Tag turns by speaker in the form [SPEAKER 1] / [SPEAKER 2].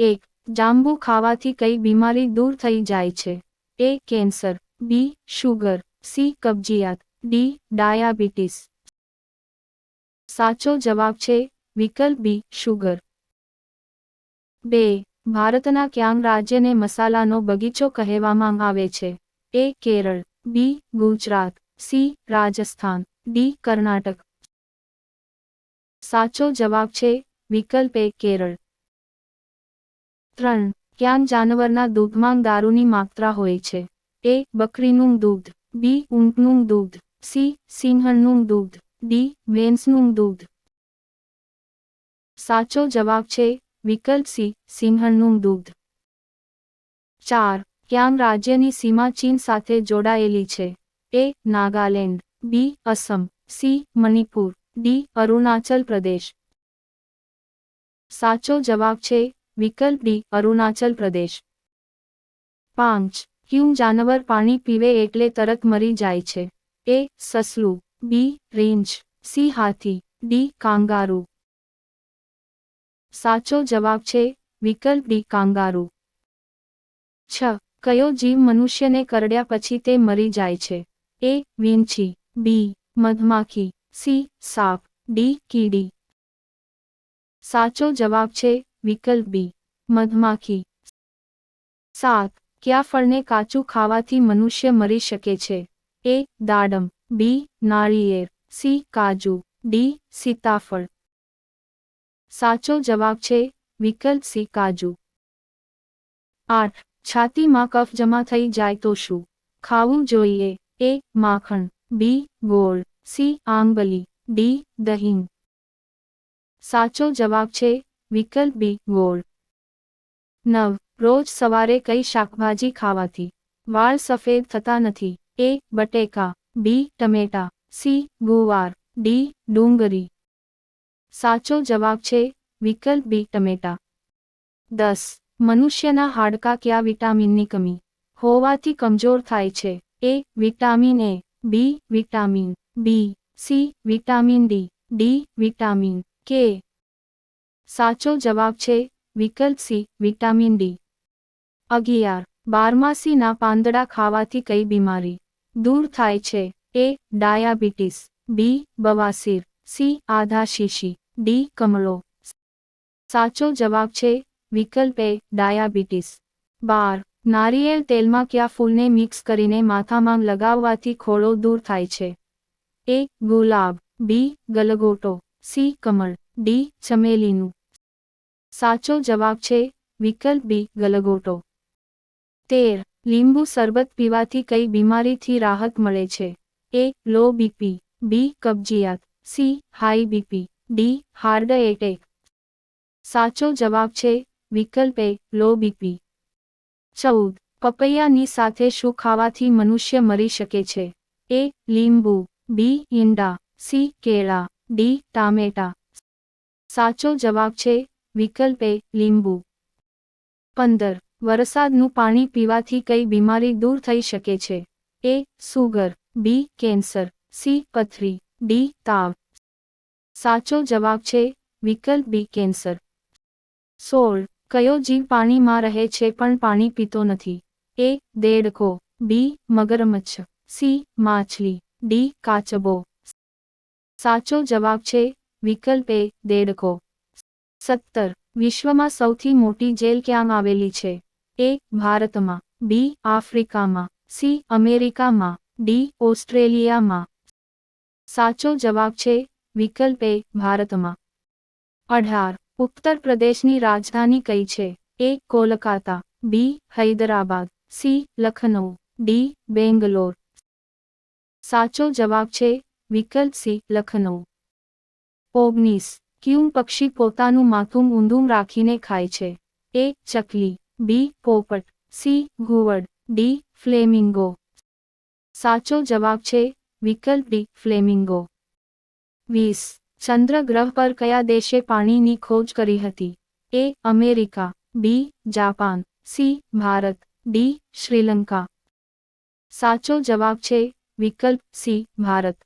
[SPEAKER 1] એક, જાંબુ ખાવાથી કઈ બીમારી દૂર થઈ જાય છે. A, cancer. B, sugar. C, કબજિયાત. D, diabetes. સાચો જવાબ છે વિકલ્પ બી, શુગર. બે, ભારતના ક્યાંગ રાજ્યને મસાલાનો બગીચો કહેવામાં આવે છે. A, Kerala. B, Gujarat. C, Rajasthan. D, Karnataka. સાચો જવાબ છે વિકલ્પ એ કેરળ. ત્રણ, ક્યાં જાનવરના દૂધમાં દારૂની માત્રા હોય છે? એ, બકરીનું દૂધ. બી, ઊંટનું દૂધ. સી, સિંહણનું દૂધ. ડી ભેંસનું દૂધ. સાચો જવાબ છે, વિકલ્પ સી, સિંહણનું દૂધ. ચાર ક્યાંક રાજ્યની સીમા ચીન સાથે જોડાયેલી છે? A, Nagaland. B, Assam. C, Manipur. D, Arunachal Pradesh. સાચો જવાબ છે વિકલ્પ ડી, અરુણાચલ પ્રદેશ. પાંચ, ક્યું જાનવર પાણી પીવે એટલે તરત મરી જાય છે. એ, સસલું. બી, રેન્જ. સી, હાથી. D, kangaroo. સાચો જવાબ છે, વિકલ્પ ડી, કાંગારૂ. છ, કયો જીવ મનુષ્યને કરડ્યા પછી તે મરી જાય છે? એ, વીંછી. બી, મધમાખી. સી, સાપ. ડી, કીડી. સાચો જવાબ છે, વિકલ્પ બી. મધમાખી. સાત, કયા ફળને કાચું ખાવાથી મનુષ્ય મરી શકે છે? એ, દાડમ. બી, નાળિયેર. સી, કાજુ. ડી, સીતાફળ. સાચો જવાબ છે, વિકલ્પ સી, કાજુ. આઠ, છાતીમાં કફ જમા થઈ જાય તો શું? ખાવું જોઈએ. એ, માખણ. બી, ગોળ. સી આંબલી ડી, દહીં. સાચો જવાબ છે, વિકલ્પ બી, ગોળ. નવ, રોજ સવારે કઈ શાકભાજી ખાવાથી? વાળ સફેદ થતા નથી. એ બટેકા. બી, ટમેટા. સી, ગુવાર. ડી, ડુંગળી. સાચો જવાબ છે, વિકલ્પ બી, ટમેટા. દસ, મનુષ્યના હાડકા કયા વિટામિનની કમી? હોવાથી કમજોર થાય છે. A, vitamin A. B, vitamin. B, C, vitamin D. D, vitamin K. સાચો જવાબ છે વિકલ્પ સી, વિટામિન ડી. અગિયાર, બારમાસીના પાંદડા ખાવાથી કઈ બીમારી? દૂર થાય છે. એ, ડાયાબિટીસ. બી, બવાસીર. સી, આધા શીશી. ડી, કમળો. સાચો જવાબ છે, વિકલ્પ એ, ડાયાબિટીસ. બાર, નારિયેળ તેલમાં કયા ફૂલને મિક્સ કરીને માથામાં લગાવવાથી ખોળો દૂર થાય છે? એ, ગુલાબ. બી, ગલગોટો. સી, કમળ. ડી, ચમેલીનું. સાચો જવાબ છે, વિકલ્પ બી, ગલગોટો. તેર, લીંબુ શરબત પીવાથી કઈ બીમારીથી રાહત મળે છે? એ, લો બીપી બી, કબજિયાત, C, high BP D, heart attack. સાચો જવાબ છે, વિકલ્પ એ, લો બીપી ચૌદ, પપૈયાની સાથે શું ખાવાથી મનુષ્ય મરી શકે છે? એ, લીંબુ, બી, ઈંડા, સી, કેળા, ડી, ટામેટા. સાચો જવાબ છે વિકલ્પ એ લીંબુ. પંદર. વરસાદનું પાણી પીવાથી કઈ બીમારી દૂર થઈ શકે છે? A. Sugar. B. Cancer. C. પથરી. ડી. તાવ. સાચો જવાબ છે વિકલ્પ બી, કેન્સર. સોળ. કયો જીવ પાણીમાં રહે છે પણ પાણી પીતો નથી? એ. દેડકો. બી. મગરમચ્છ. સી. માછલી. ડી. કાચબો. સાચો જવાબ છે વિકલ્પ એ, દેડકો. સત્તર. વિશ્વમાં સૌથી મોટી જેલ ક્યાં આવેલી છે? એ, ભારતમાં, બી, આફ્રિકામાં, સી, અમેરિકામાં, ડી, ઓસ્ટ્રેલિયામાં. સાચો જવાબ છે, વિકલ્પ એ, ભારતમાં. અઢાર. ઉત્તર પ્રદેશની રાજધાની કઈ છે? A, Kolkata, B, Hyderabad, C Lucknow D, Bangalore. સાચો જવાબ છે, વિકલ્પ સી લખનઉ ઓગણીસ. ક્યું પક્ષી પોતાનું માથું ઊંધું રાખીને ખાય છે. એ, ચકલી. બી, પોપટ. સી, ઘુવડ. D, flamingo. સાચો જવાબ છે, વિકલ્પ ડી, ફ્લેમિંગો. વીસ. ચંદ્ર ગ્રહ પર કયા દેશે પાણીની ખોજ કરી હતી? A, America. B, Japan. C, Bharat. D, Sri Lanka. સાચો જવાબ છે, વિકલ્પ સી, ભારત.